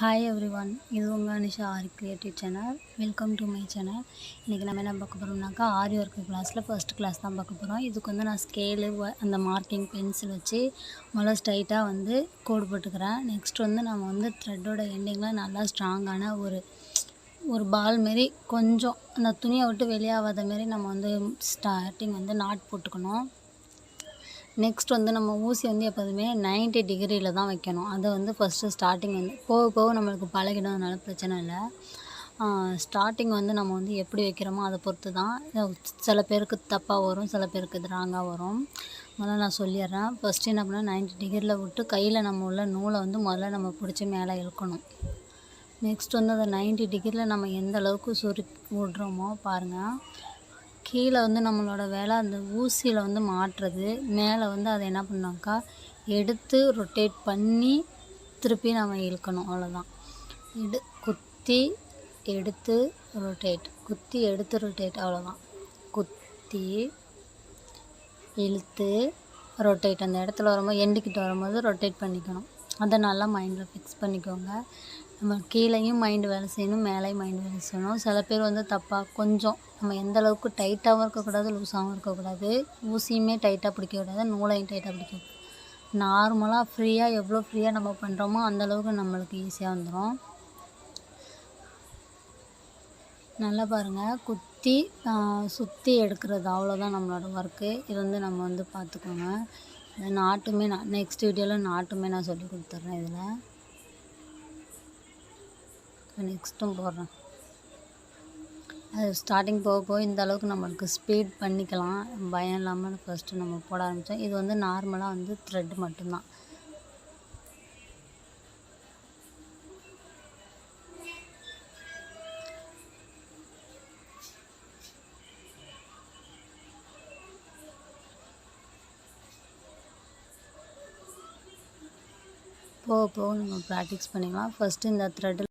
Hi every one இது உங்கள் Anisha aari creative channel welcome to my channel இன்றைக்கி நம்ம என்ன பார்க்க போகிறோம்னாக்கா ஆரி ஒர்க்கு கிளாஸில் ஃபஸ்ட் கிளாஸ் தான் பார்க்க போகிறோம் இதுக்கு வந்து நான் ஸ்கேலு அந்த மார்க்கிங் பென்சில் வச்சு முதல்ல ஸ்ட்ரைட்டாக வந்து கோடு போட்டுக்கிறேன். நெக்ஸ்ட் வந்து நம்ம வந்து த்ரெட்டோட எண்டிங்கில் நல்லா ஸ்ட்ராங்கான ஒரு ஒரு பால் மாரி கொஞ்சம் அந்த துணியை விட்டு வெளியாகாத மாரி நம்ம வந்து ஸ்டார்டிங் வந்து நாட் போட்டுக்கணும். நெக்ஸ்ட் வந்து நம்ம ஊசி வந்து எப்போதுமே நைன்ட்டி டிகிரியில் தான் வைக்கணும். அதை வந்து ஃபஸ்ட்டு ஸ்டார்டிங் வந்து போக போக நம்மளுக்கு பழகிடும் அதனால பிரச்சனை இல்லை. ஸ்டார்டிங் வந்து நம்ம வந்து எப்படி வைக்கிறோமோ அதை பொறுத்து தான். சில பேருக்கு தப்பாக வரும் சில பேருக்கு ராங்காக வரும். முதல்ல நான் சொல்லிடுறேன். ஃபஸ்ட்டு என்ன பண்ணால் நைன்ட்டி டிகிரியில் விட்டு கையில் நம்ம உள்ள நூலை வந்து முதல்ல நம்ம பிடிச்சி மேலே இழுக்கணும். நெக்ஸ்ட் வந்து அதை நைன்ட்டி டிகிரியில் நம்ம எந்த அளவுக்கு சுரு விட்றோமோ பாருங்கள் கீழே வந்து நம்மளோட வேலை அந்த ஊசியில் வந்து மாட்டுறது. மேலே வந்து அதை என்ன பண்ணாக்கா எடுத்து ரொட்டேட் பண்ணி திருப்பி நம்ம இழுக்கணும். அவ்வளோதான் எடு குத்தி எடுத்து ரொட்டேட் குத்தி எடுத்து ரொட்டேட் அவ்வளோதான் குத்தி இழுத்து ரொட்டேட் அந்த இடத்துல வரும்போது எண்டுக்கிட்ட வரும்போது ரொட்டேட் பண்ணிக்கணும். அதை நல்லா மைண்டில் ஃபிக்ஸ் பண்ணிக்கோங்க. நம்ம கீழேயும் மைண்டு வேலை செய்யணும் மேலேயும் மைண்டு வேலை செய்யணும். சில பேர் வந்து தப்பாக கொஞ்சம் நம்ம எந்த அளவுக்கு டைட்டாகவும் இருக்கக்கூடாது லூஸாகவும் இருக்கக்கூடாது. ஊசியுமே டைட்டாக பிடிக்கக்கூடாது நூலையும் டைட்டாக பிடிக்கக்கூடாது நார்மலாக ஃப்ரீயாக எவ்வளோ ஃப்ரீயாக நம்ம பண்ணுறோமோ அந்தளவுக்கு நம்மளுக்கு ஈஸியாக வந்துடும் நல்லா பாருங்கள் குத்தி சுற்றி எடுக்கிறது அவ்வளோதான் நம்மளோட ஒர்க்கு இது வந்து நம்ம வந்து பார்த்துக்கோங்க. நாட்டுமே நான் நெக்ஸ்ட் வீடியோவில் நாட்டுமே நான் சொல்லி கொடுத்துட்றேன் இதில். நெக்ஸ்ட்டும் போடுறேன். அது ஸ்டார்டிங் போக போக இந்த அளவுக்கு நம்மளுக்கு ஸ்பீட் பண்ணிக்கலாம். பயம் இல்லாமல் ஃபஸ்ட்டு நம்ம போட ஆரம்பித்தோம் இது வந்து நார்மலாக வந்து த்ரெட் மட்டும்தான். போக போக நம்ம ப்ராக்டிஸ் பண்ணிக்கலாம். ஃபஸ்ட்டு இந்த த்ரெட்டில்